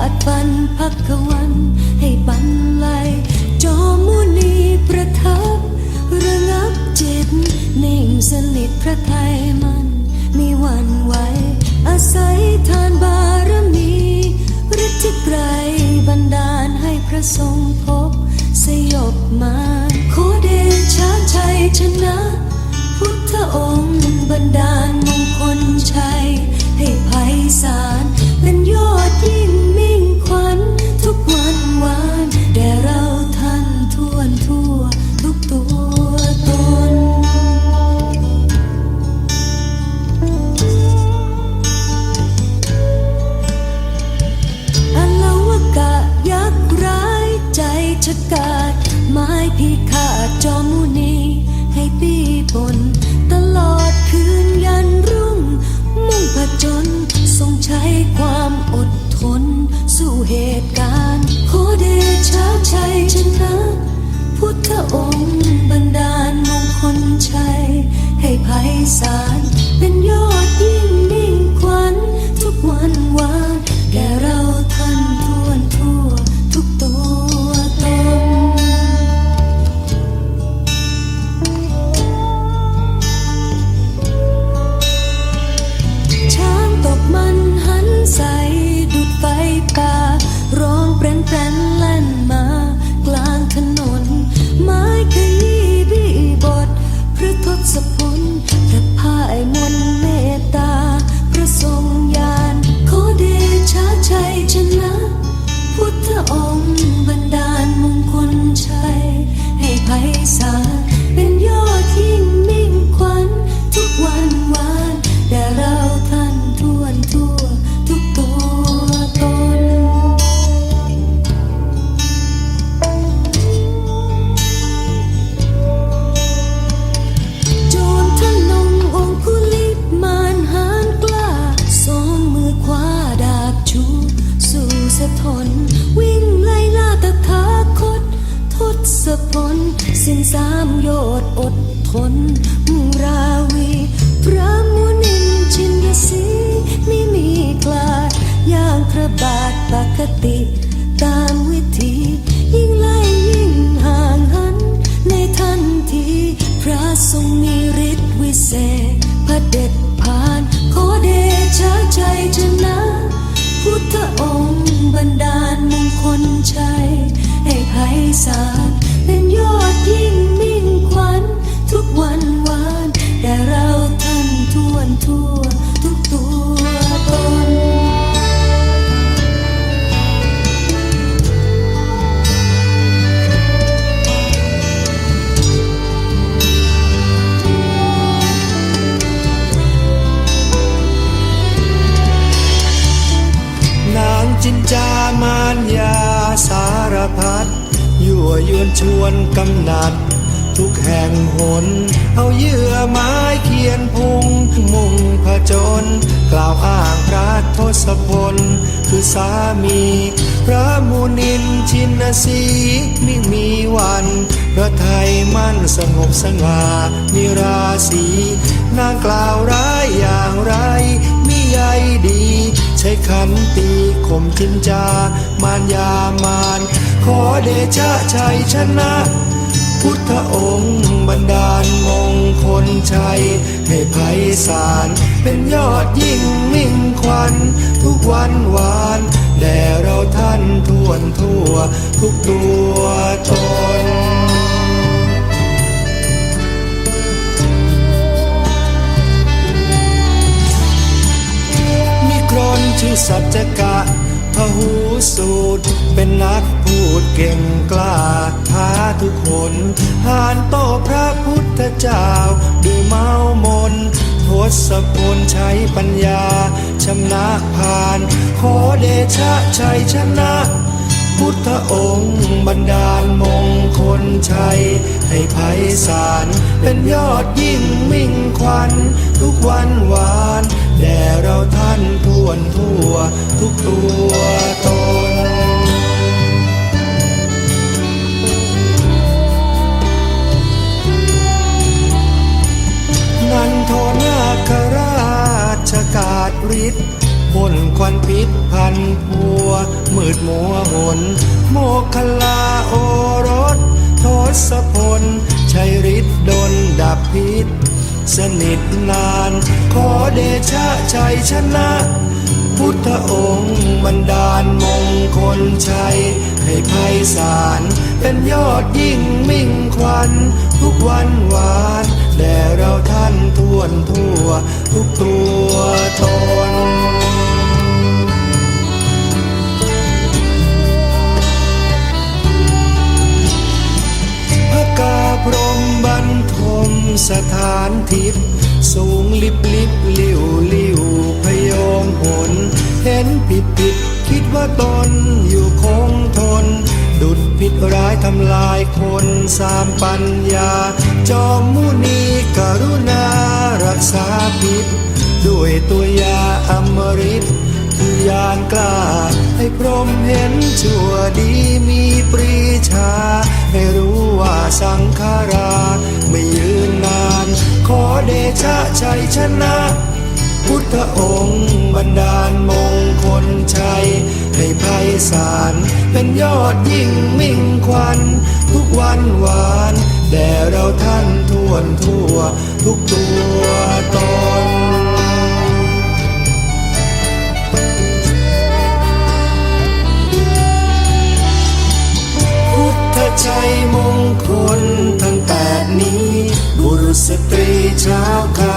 จันทร์ไม้ฟาดฟันพักวัน ให้บันไลจอมุนีประทับระงับจิตนิ่งสนิทพระไทยมันมีหวันไหวอาศัยทานบารมีฤทธิ์ไกรบันดาลให้พระทรงพบสยบมา ขอเดชะชัยชนะ สาลเป็นยอ สามโยชน์อดทนมุราวี พระมุนินชินสีไม่มีกลาดย่างพระบาทปกติ ตามวิธี ยิ่งไล่ยิ่งห่างหัน ในทันที พระทรงมีฤทธิ์วิเศษพระเด็จผ่าน ขอเดชะชัยชนะ พุทธองค์บันดาลมงคลชัยให้ไพศาล ชวนกำนัด ทุกแห่งหน เอาเยื่อไม้เขียนพุง มุ่งผจญกล่าวอ้างพระทศพล คือสามี พระมุนินชินสีไมิมีวันพระไทยมั่นสงบสง่ามีราศีนางกล่าวร้ายอย่างไร ใยดี ใช้ขันตีข่มจินจามารยามาน ขอเดชะชัยชนะ พุทธองค์บันดาลมงคลชัย ให้ไพศาลเป็นยอดยิ่งมิ่งขวัญทุกวันวานแด่เราท่านทวนทั่วทุกตัว กะพหูสูตร เป็นนักพูดเก่งกล้าท้าทุกคนหานโตพระพุทธเจ้าดูเมามนทศพลใช้ปัญญาชำนะผ่าน ขอเดชะชัยชนะ พุทธองค์บันดา คลชัย ให้ไพศาลเป็นยอดยิ่งมิ่งขวัญทุกวันหวานแด่เราท่านทวนทั่ว ทุกตัวตนนันโทนาคราชกาศฤทธิ์พ่นควันพิษพันพัว มืดมัวหน โมกขลาโอรส ศพลชัยฤทธิ์ดลดับพิษ สนิทนาน ขอเดชะชัยชนะ พุทธองค์บันดาลมงคลชัย ให้ไพศาลเป็นยอดยิ่งมิ่งควัน ทุกวันวานแด่เราท่านทวนทั่ว ทุกตัวตน สถานทิพย์สูงลิบลิบลิวลิวพยมผลเห็นผิดผิดคิดว่าตนอยู่คงทน ดุดผิดร้ายทำลายคนสามปัญญา จอมมุนีกรุณารักษาผิด ด้วยตัวยาอมฤตคือยานกล้า ให้พรมเห็นชั่วดีมีปรีชา ให้รู้ว่าสังขาราไม่ยืน ขอเดชะชัยชนะ พุทธองค์บันดาลมงคลชัย ให้ไพศาลเป็นยอดยิ่งมิ่งควัน ทุกวันหวาน แด่เราท่านทวนทั่ว ทุกตัวตน ด